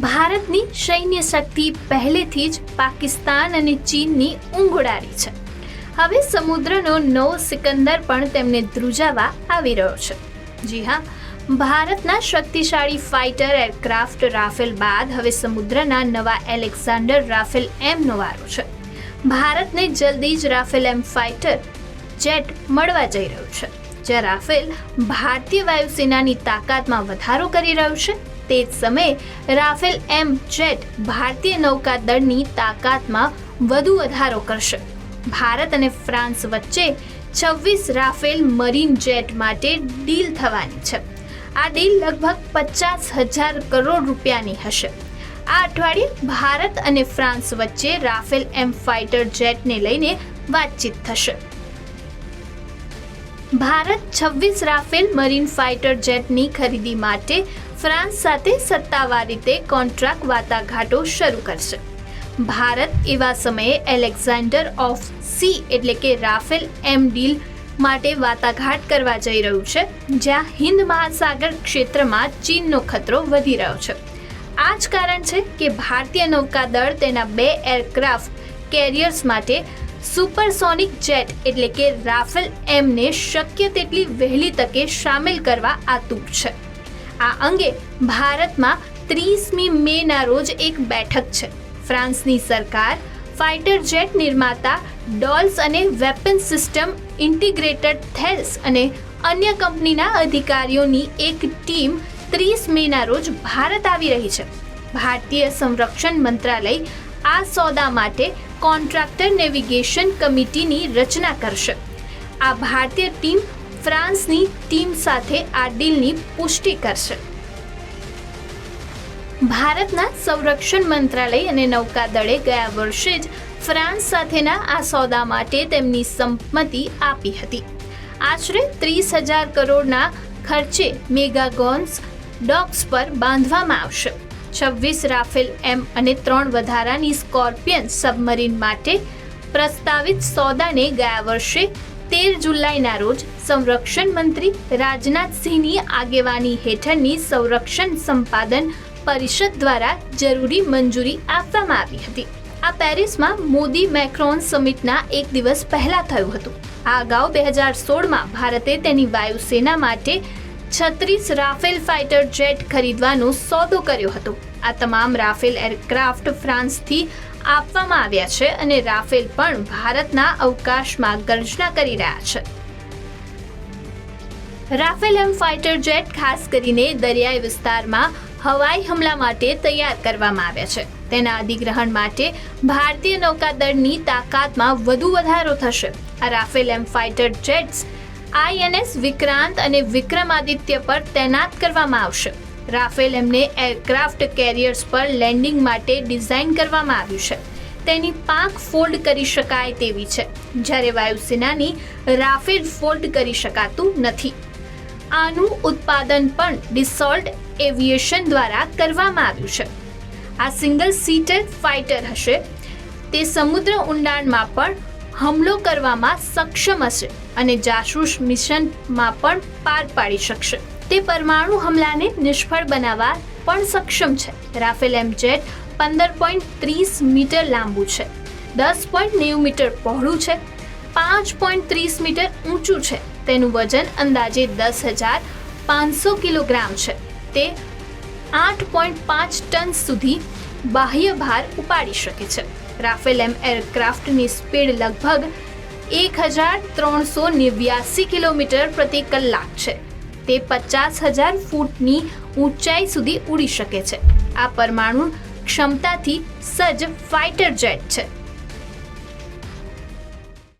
ભારતની સૈન્ય શક્તિ પહેલેથી જ પાકિસ્તાન અને ચીનની ઊંઘ છે. હવે સમુદ્રનો નવો સિકંદર પણ તેમને ધ્રુજાવા આવી રહ્યો છે. જી હા, ભારતના શક્તિશાળી ફાઇટર એરક્રાફ્ટ રાફેલ બાદ હવે સમુદ્રના નવા એલેક્ઝાન્ડર રાફેલ એમનો વારો છે. ભારતને જલ્દી જ રાફેલ એમ ફાઇટર જેટ મળવા જઈ રહ્યું છે, જ્યાં રાફેલ ભારતીય વાયુસેનાની તાકાતમાં વધારો કરી રહ્યું છે તે જ સમયે રાફેલ એમ જેટ ભારતીય નૌકાદળની તાકાતમાં વધુ વધારો કરશે. ભારત અને ફ્રાન્સ વચ્ચે છવ્વીસ રાફેલ મરીન જેટ માટે ડીલ થવાની છે. આ ડીલ લગભગ પચાસ હજાર કરોડ રૂપિયાની હશે. આ અઠવાડિયે ભારત અને ફ્રાન્સ વચ્ચે રાફેલ એમ ફાઇટર જેટને લઈને વાતચીત થશે. ભારત છવ્વીસ રાફેલ મરીન ફાઇટર જેટની ખરીદી માટે ફ્રાન્સ સાથે સત્તાવાર રીતે કોન્ટ્રાક્ટ વાટાઘાટો શરૂ કરશે. ભારત એવા સમયે એલેક્ઝાન્ડર ઓફ સી એટલે કે રાફેલ એમ ડીલ માટે વાટાઘાટ કરવા જઈ રહ્યું છે, જ્યાં હિન્દ મહાસાગર ક્ષેત્રમાં ચીનનો ખતરો વધી રહ્યો છે. આ જ કારણ છે કે ભારતીય નૌકાદળ તેના બે એરક્રાફ્ટ કેરિયર્સ માટે સુપરસોનિક જેટ એટલે કે રાફેલ એમને શક્ય તેટલી વહેલી તકે સામેલ કરવા આતુર છે. આ અંગે ભારતમાં ત્રીસમી મેના રોજ એક બેઠક છે. ફ્રાન્સની સરકાર, ફાઇટર જેટ નિર્માતા, ડોલ્સ અને વેપન સિસ્ટમ, ઇન્ટિગ્રેટેડ થેલ્સ અને અન્ય કંપનીના અધિકારીઓની એક ટીમ ત્રીસ મેના રોજ ભારત આવી રહી છે. ભારતીય સંરક્ષણ મંત્રાલય આ સોદા માટે કોન્ટ્રાક્ટર નેવિગેશન કમિટીની રચના કરશે. આ ભારતીય ટીમ ફ્રાન્સની ટીમ સાથે આ ડીલની પુષ્ટિ કરશે. ભારતના સંરક્ષણ મંત્રાલય અને નૌકાદળે ગયા વર્ષે જ ફ્રાન્સ સાથેના આ સોદા માટે તેમની સંમતિ આપી હતી. આશરે ત્રીસ હજાર કરોડના ખર્ચે મેગાગોન્સ ડોક્સ પર બાંધવામાં આવશે. છવ્વીસ રાફેલ એમ અને ત્રણ વધારાની સ્કોર્પિયન સબમરીન માટે પ્રસ્તાવિત સોદાને ગયા વર્ષે તેર જુલાઈના રોજ સંરક્ષણ મંત્રી રાજનાથસિંહની આગેવાની હેઠળની સંરક્ષણ સંપાદન પરિષદ દ્વારા જરૂરી મંજૂરી આપવામાં આવી હતી. આ પેરિસમાં મોદી મેક્રોન સમિટના એક દિવસ પહેલા થયું હતું. આ અગાઉ બે હજાર સોળમાં ભારતે તેની વાયુસેના માટે છત્રીસ રાફેલ ફાઇટર જેટ ખરીદવાનો સોદો કર્યો હતો. આ તમામ રાફેલ એરક્રાફ્ટ ફ્રાન્સથી આપવામાં આવ્યા છે અને રાફેલ પણ ભારતના અવકાશમાં ગર્જના કરી રહ્યા છે. રાફેલ એમ ફાઇટર જેટ ખાસ કરીને દરિયાઈ વિસ્તારમાં હવાઈ હુમલા માટે તૈયાર કરવામાં આવ્યા છે. તેના અધિગ્રહણ માટે ભારતીય નૌકાદળની તાકાતમાં વધુ વધારો થશે. આ Rafale M fighter jets INS Vikrant અને વિક્રમાદિત્ય પર તૈનાત કરવામાં આવશે. રાફેલ એમને એરક્રાફ્ટ કેરિયર્સ પર લેન્ડિંગ માટે ડિઝાઇન કરવામાં આવ્યું છે. તેની પાંખ ફોલ્ડ કરી શકાય તેવી છે. જ્યારે વાયુસેનાની રાફેલ ફોલ્ડ કરી શકાતું નથી. આનું ઉત્પાદન પણ ડિસોલ્ટ એવિએશન દ્વારા કરવામાં આવ્યું છે. આ સિંગલ સીટર ફાઇટર હશે. તે સમુદ્ર ઊંડાણમાં પણ હુમલો કરવામાં સક્ષમ હશે અને જાસૂસ મિશનમાં પણ પાર પાડી શકશે. તે પરમાણુ હુમલાને નિષ્ફળ બનાવવા પણ સક્ષમ છે. રાફેલ એમ જેટ પંદર પોઈન્ટ ત્રીસ મીટર લાંબુ છે, દસ પોઈન્ટ નેવું મીટર પહોળું છે, પાંચ પોઈન્ટ ત્રીસ મીટર ઊંચું છે. તેનું વજન અંદાજે દસ હજાર પાંચસો કિલોગ્રામ છે. તે આઠ પોઈન્ટ પાંચ ટન સુધી બાહ્ય ભાર ઉપાડી શકે છે. રાફેલ એમ એરક્રાફ્ટની સ્પીડ લગભગ એક હજાર ત્રણસો નેવ્યાસી કિલોમીટર પ્રતિ કલાક છે. તે પચાસ હજાર ફૂટની ઊંચાઈ સુધી ઉડી શકે છે. આ પરમાણુ ક્ષમતાથી સજ્જ ફાઇટર જેટ છે.